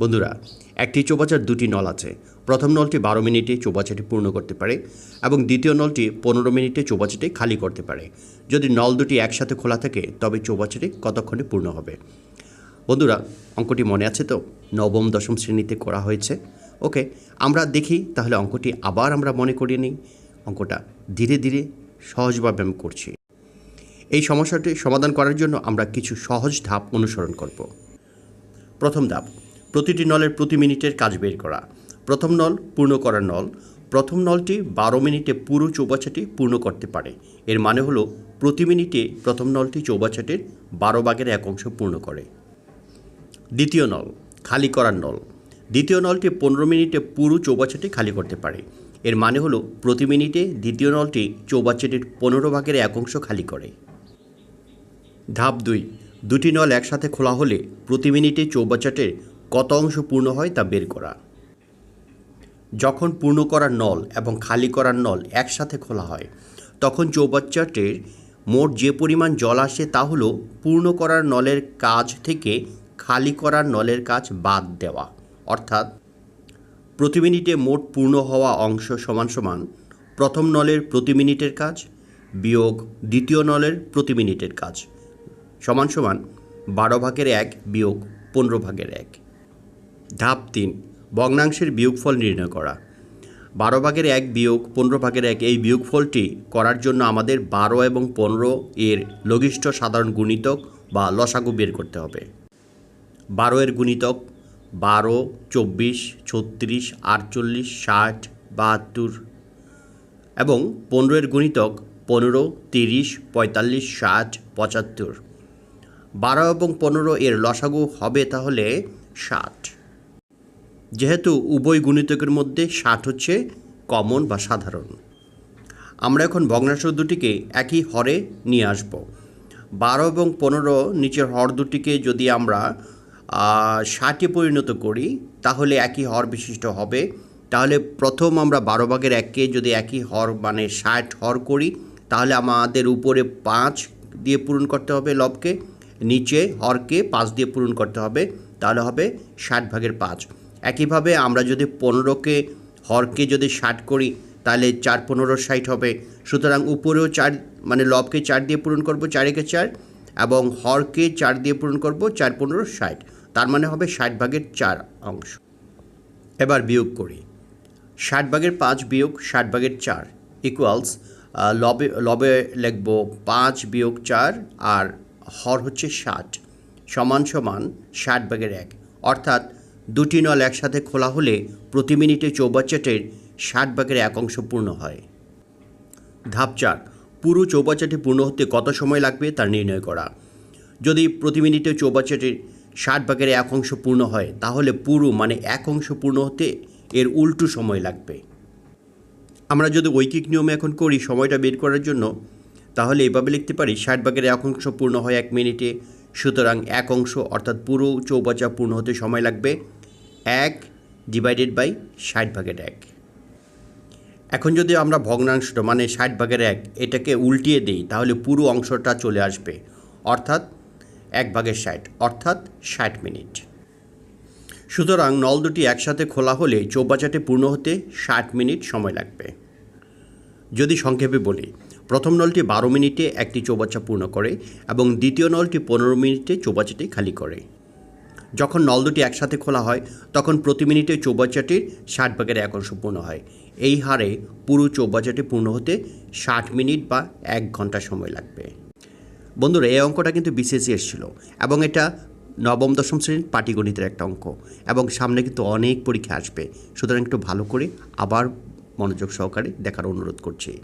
বন্ধুরা, একটি চৌবাচ্চার দুটি নল আছে। প্রথম নলটি বারো মিনিটে চৌবাচ্চাটি পূর্ণ করতে পারে এবং দ্বিতীয় নলটি পনেরো মিনিটে চৌবাচ্চাটি খালি করতে পারে। যদি নল দুটি একসাথে খোলা থাকে, তবে চৌবাচ্চাটি কতক্ষণে পূর্ণ হবে? বন্ধুরা, অঙ্কটি মনে আছে তো? নবম, দশম শ্রেণীতে করা হয়েছে। ওকে, আমরা দেখি, তাহলে অঙ্কটি আবার আমরা মনে করিয়ে নিই। অঙ্কটা ধীরে ধীরে সহজভাবে আমি করছি। এই সমস্যাটি সমাধান করার জন্য আমরা কিছু সহজ ধাপ অনুসরণ করব। প্রথম ধাপ প্রতিটি নলের প্রতি মিনিটের কাজ বের করা। প্রথম নল পূর্ণ করার নল। প্রথম নলটি বারো মিনিটে পুরো চৌবাচ্চাটি পূর্ণ করতে পারে। এর মানে হলো প্রতি মিনিটে প্রথম নলটি চৌবাচ্চাটির বারো ভাগের এক অংশ পূর্ণ করে। দ্বিতীয় নল, খালি করার নল। দ্বিতীয় নলটি পনেরো মিনিটে পুরো চৌবাচ্চাটি খালি করতে পারে। এর মানে হলো প্রতি মিনিটে দ্বিতীয় নলটি চৌবাচ্চাটির পনেরো ভাগের এক অংশ খালি করে। ধাপ দুই, দুটি নল একসাথে খোলা হলে প্রতি মিনিটে চৌবাচ্চাটির কত অংশ পূর্ণ হয় তা বের করা। যখন পূর্ণ করার নল এবং খালি করার নল একসাথে খোলা হয়, তখন চৌবাচ্চাটির মোট যে পরিমাণ জল আসে তা হলো পূর্ণ করার নলের কাজ থেকে খালি করার নলের কাজ বাদ দেওয়া। অর্থাৎ প্রতি মিনিটে মোট পূর্ণ হওয়া অংশ সমান সমান প্রথম নলের প্রতি মিনিটের কাজ, বিয়োগ দ্বিতীয় নলের প্রতি মিনিটের কাজ। সমান সমান বারো ভাগের এক বিয়োগ পনেরো ভাগের এক। ধাপ তিন, ভগ্নাংশের বিয়োগফল নির্ণয় করা। বারো ভাগের এক বিয়োগ, পনেরো ভাগের এক, এই বিয়োগফলটি করার জন্য আমাদের বারো এবং পনেরো এর লঘিষ্ঠ সাধারণ গুণিতক বা লসাগু বের করতে হবে। বারো এর গুণিতক বারো, চব্বিশ, ছত্রিশ, আটচল্লিশ, ষাট, বাহাত্তর এবং পনেরো এর গুণিতক পনেরো, তিরিশ, পঁয়তাল্লিশ, ষাট, পঁচাত্তর। বারো এবং পনেরো এর লসাগু হবে তাহলে ষাট। যেহেতু উভয় গুণিতকের মধ্যে ষাট হচ্ছে কমন বা সাধারণ। আমরা এখন ভগ্নাংশ দুটিকে একই হরে নিয়ে আসব। বারো এবং পনেরো নিচের হর দুটিকে যদি আমরা ষাটে পরিণত করি, তাহলে একই হর বিশিষ্ট হবে। তাহলে প্রথম আমরা বারো ভাগের এককে যদি একই হর মানে ষাট হর করি, তাহলে আমাদের উপরে পাঁচ দিয়ে পূরণ করতে হবে লবকে, নিচে হরকে পাঁচ দিয়ে পূরণ করতে হবে, তাহলে হবে ষাট ভাগের পাঁচ। একইভাবে আমরা যদি পনেরোকে হরকে যদি ষাট করি, তাহলে চার পনেরো ষাট হবে। সুতরাং উপরেও চার মানে লবকে চার দিয়ে পূরণ করব চারেকে চার, এবং হরকে চার দিয়ে পূরণ করব চার পনেরো ষাট। তার মানে হবে ষাট ভাগের চার অংশ। এবার বিয়োগ করি। ষাট ভাগের পাঁচ বিয়োগ ষাট ভাগের চার ইকুয়ালস লবে লবে লিখব পাঁচ বিয়োগ চার, আর হর হচ্ছে ষাট। সমান সমান ষাট ভাগের এক। অর্থাৎ দুটি নল একসাথে খোলা হলে প্রতি মিনিটে চৌবাচ্চাটির ষাট ভাগের এক অংশ পূর্ণ হয়। ধাপ চার, পুরো চৌবাচ্চাটি পূর্ণ হতে কত সময় লাগবে তা নির্ণয় করা। যদি প্রতি মিনিটে চৌবাচ্চাটির ষাট ভাগের এক অংশ পূর্ণ হয়, তাহলে পুরো মানে এক অংশ পূর্ণ হতে এর উল্টো সময় লাগবে। আমরা যদি ঐকিক নিয়মে এখন করি সময়টা বের করার জন্য, তাহলে এভাবে লিখতে পারি ষাট ভাগের এক অংশ পূর্ণ হয় এক মিনিটে সুতরাং এক অংশ অর্থাৎ পুরো চৌবাচ্চা পূর্ণ হতে সময় লাগবে। এক ডিভাইডেড বাই ষাট ভাগের এক। এখন যদি আমরা ভগ্নাংশটা মানে ষাট ভাগের এক এটাকে উল্টিয়ে দিই, তাহলে পুরো অংশটা চলে আসবে। অর্থাৎ এক ভাগের ষাট, অর্থাৎ ষাট মিনিট। সুতরাং নল দুটি একসাথে খোলা হলে চৌবাচ্চাটি পূর্ণ হতে ষাট মিনিট সময় লাগবে। যদি সংক্ষেপে বলি প্রথম নলটি বারো মিনিটে একটি চৌবাচ্চা পূর্ণ করে এবং দ্বিতীয় নলটি পনেরো মিনিটে চৌবাচ্চাটি খালি করে। যখন নল দুটি একসাথে খোলা হয়, তখন প্রতি মিনিটে চৌবাচ্চাটির ষাট ভাগের এক অংশ পূর্ণ হয়। এই হারে পুরো চৌবাচ্চাটি পূর্ণ হতে ষাট মিনিট বা এক ঘণ্টা সময় লাগবে। বন্ধুরা, এই অঙ্কটা কিন্তু বিসিএসি এসেছিল এবং এটা নবম, দশম শ্রেণির পাটিগণিতের একটা অঙ্ক এবং সামনে কিন্তু অনেক পরীক্ষা আসবে। সুতরাং একটু ভালো করে আবার মনোযোগ সহকারে দেখার অনুরোধ করছি।